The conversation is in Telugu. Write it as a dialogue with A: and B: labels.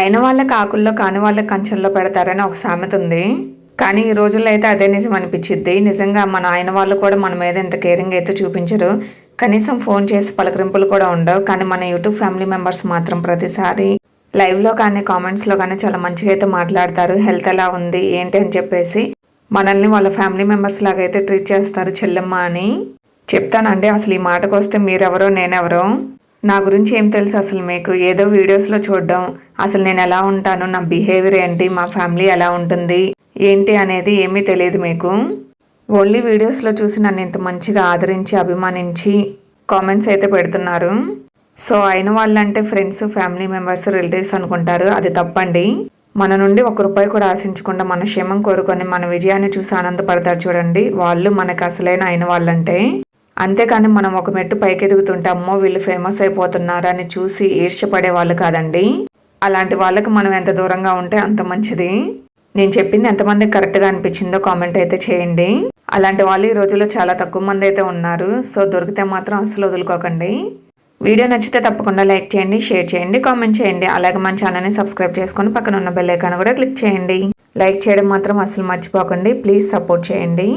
A: అయిన వాళ్ళ కాకుల్లో కాని వాళ్ళ కంచెల్లో పెడతారని ఒక సామెత ఉంది. కానీ ఈ రోజుల్లో అయితే అదే నిజం అనిపించిద్ది. నిజంగా మన ఆయన వాళ్ళు కూడా మన మీద ఎంత కేరింగ్ అయితే చూపించరు. కనీసం ఫోన్ చేసి పలకరింపులు కూడా ఉండవు. కానీ మన యూట్యూబ్ ఫ్యామిలీ మెంబర్స్ మాత్రం ప్రతిసారి లైవ్లో కానీ కామెంట్స్లో కానీ చాలా మంచిగా అయితే మాట్లాడతారు. హెల్త్ ఎలా ఉంది? ఏంటి అని చెప్పేసి మనల్ని వాళ్ళ ఫ్యామిలీ మెంబర్స్ లాగా అయితే ట్రీట్ చేస్తారు. చెల్లెమ్మ అని చెప్తానండి. అసలు ఈ మాటకు వస్తే మీరెవరో నేనెవరో? నా గురించి ఏం తెలుసు అసలు మీకు? ఏదో వీడియోస్లో చూడడం. అసలు నేను ఎలా ఉంటాను? నా బిహేవియర్ ఏంటి? మా ఫ్యామిలీ ఎలా ఉంటుంది? ఏంటి అనేది ఏమీ తెలియదు మీకు. ఓన్లీ వీడియోస్లో చూసి నన్ను ఇంత మంచిగా ఆదరించి అభిమానించి కామెంట్స్ అయితే పెడుతున్నారు. సో అయిన వాళ్ళంటే ఫ్రెండ్స్ ఫ్యామిలీ మెంబర్స్ రిలేటివ్స్ అనుకుంటారు. అది తప్పండి. మన నుండి ఒక రూపాయి కూడా ఆశించకుండా మన క్షేమం కోరుకొని మన విజయాన్ని చూసి ఆనందపడతారు చూడండి. వాళ్ళు మనకు అసలైన అయిన వాళ్ళంటే. అంతేకాని మనం ఒక మెట్టు పైకెదుగుతుంటే అమ్మో వీళ్ళు ఫేమస్ అయిపోతున్నారని చూసి ఈర్ష్యపడే వాళ్ళు కాదండి. అలాంటి వాళ్ళకి మనం ఎంత దూరంగా ఉంటే అంత మంచిది. నేను చెప్పింది ఎంతమందికి కరెక్ట్గా అనిపించిందో కామెంట్ అయితే చేయండి. అలాంటి వాళ్ళు ఈ రోజుల్లో చాలా తక్కువ మంది అయితే ఉన్నారు. సో దొరికితే మాత్రం అసలు వదులుకోకండి. వీడియో నచ్చితే తప్పకుండా లైక్ చేయండి షేర్ చేయండి కామెంట్ చేయండి. అలాగే మన ఛానల్ని సబ్స్క్రైబ్ చేసుకొని పక్కన ఉన్న బెల్ ఐకాన్ కూడా క్లిక్ చేయండి. లైక్ చేయడం మాత్రం అసలు మర్చిపోకండి. ప్లీజ్ సపోర్ట్ చేయండి.